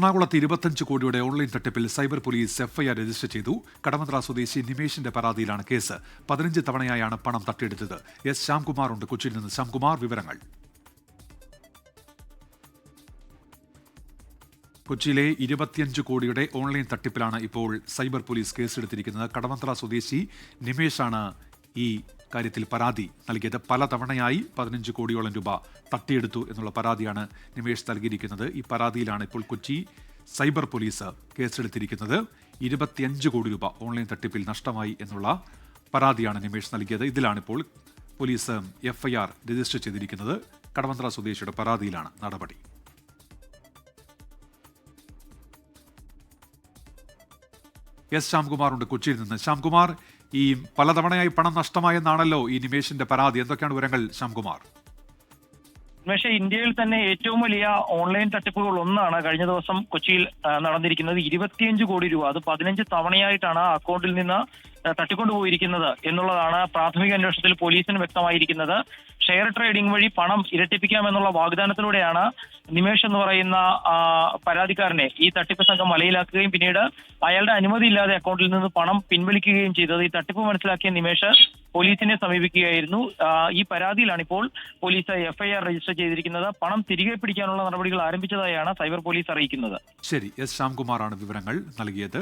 എറണാകുളത്ത് ഇരുപത്തഞ്ച് കോടിയുടെ ഓൺലൈൻ തട്ടിപ്പിൽ സൈബർ പോലീസ് എഫ്ഐആർ രജിസ്റ്റർ ചെയ്തു. കടമന്ത്ര സ്വദേശി നിമേഷിന്റെ പരാതിയിലാണ് കേസ്. പതിനഞ്ച് തവണയായാണ് പണം തട്ടിയെടുത്തത്. എസ് ശ്യാംകുമാർ ഉണ്ട് കൊച്ചിയിൽ നിന്ന്. ശ്യാംകുമാർ വിവരങ്ങൾ. കൊച്ചിയിലെ ഇരുപത്തിയഞ്ച് കോടിയുടെ ഓൺലൈൻ തട്ടിപ്പിലാണ് ഇപ്പോൾ സൈബർ പോലീസ് കേസെടുത്തിരിക്കുന്നത്. കടമന്ത്ര സ്വദേശി നിമേഷാണ് ഈ കാര്യത്തിൽ പരാതി നൽകിയത്. പലതവണയായി പതിനഞ്ച് കോടിയോളം രൂപ തട്ടിയെടുത്തു എന്നുള്ള പരാതിയാണ് നിമേഷ് നൽകിയിരിക്കുന്നത്. ഈ പരാതിയിലാണ് ഇപ്പോൾ കൊച്ചി സൈബർ പോലീസ് കേസെടുത്തിരിക്കുന്നത്. ഇരുപത്തിയഞ്ച് കോടി രൂപ ഓൺലൈൻ തട്ടിപ്പിൽ നഷ്ടമായി എന്നുള്ള പരാതിയാണ് നിമേഷ് നൽകിയത്. ഇതിലാണിപ്പോൾ പോലീസ് എഫ്ഐആർ രജിസ്റ്റർ ചെയ്തിരിക്കുന്നത്. കടവന്ത്ര സ്വദേശിയുടെ പരാതിയിലാണ് നടപടി. എസ് ശ്യാംകുമാർ ഉണ്ട് കൊച്ചിയിൽ നിന്ന്. ശ്യാംകുമാർ ഈ പലതവണയായി പണം നഷ്ടമായെന്നാണല്ലോ ഈ നിമേഷിന്റെ പരാതി. എന്തൊക്കെയാണ് വിവരങ്ങൾ ശ്യാംകുമാർ? പക്ഷേ ഇന്ത്യയിൽ തന്നെ ഏറ്റവും വലിയ ഓൺലൈൻ തട്ടിപ്പുകൾ ഒന്നാണ് കഴിഞ്ഞ ദിവസം കൊച്ചിയിൽ നടന്നിരിക്കുന്നത്. ഇരുപത്തിയഞ്ച് കോടി രൂപ അത് പതിനഞ്ച് തവണയായിട്ടാണ് അക്കൗണ്ടിൽ നിന്ന് തട്ടിക്കൊണ്ടുപോയിരിക്കുന്നത് എന്നുള്ളതാണ് പ്രാഥമിക അന്വേഷണത്തിൽ പോലീസിന് വ്യക്തമായിരിക്കുന്നത്. ഷെയർ ട്രേഡിംഗ് വഴി പണം ഇരട്ടിപ്പിക്കാമെന്നുള്ള വാഗ്ദാനത്തിലൂടെയാണ് നിമേഷ് എന്ന് പറയുന്ന പരാതിക്കാരനെ ഈ തട്ടിപ്പ് സംഘം വലയിലാക്കുകയും പിന്നീട് അയാളുടെ അനുമതി ഇല്ലാതെ അക്കൗണ്ടിൽ നിന്ന് പണം പിൻവലിക്കുകയും ചെയ്തത്. ഈ തട്ടിപ്പ് മനസ്സിലാക്കിയ നിമേഷ് പോലീസിനെ സമീപിക്കുകയായിരുന്നു. ഈ പരാതിയിലാണ് ഇപ്പോൾ പോലീസ് എഫ്ഐആർ രജിസ്റ്റർ ചെയ്തിരിക്കുന്നത്. പണം തിരികെ പിടിക്കാനുള്ള നടപടികൾ ആരംഭിച്ചതായാണ് സൈബർ പോലീസ് അറിയിക്കുന്നത്. ശരി എസ് ശ്യാംകുമാറാണ് വിവരങ്ങൾ നൽകിയത്.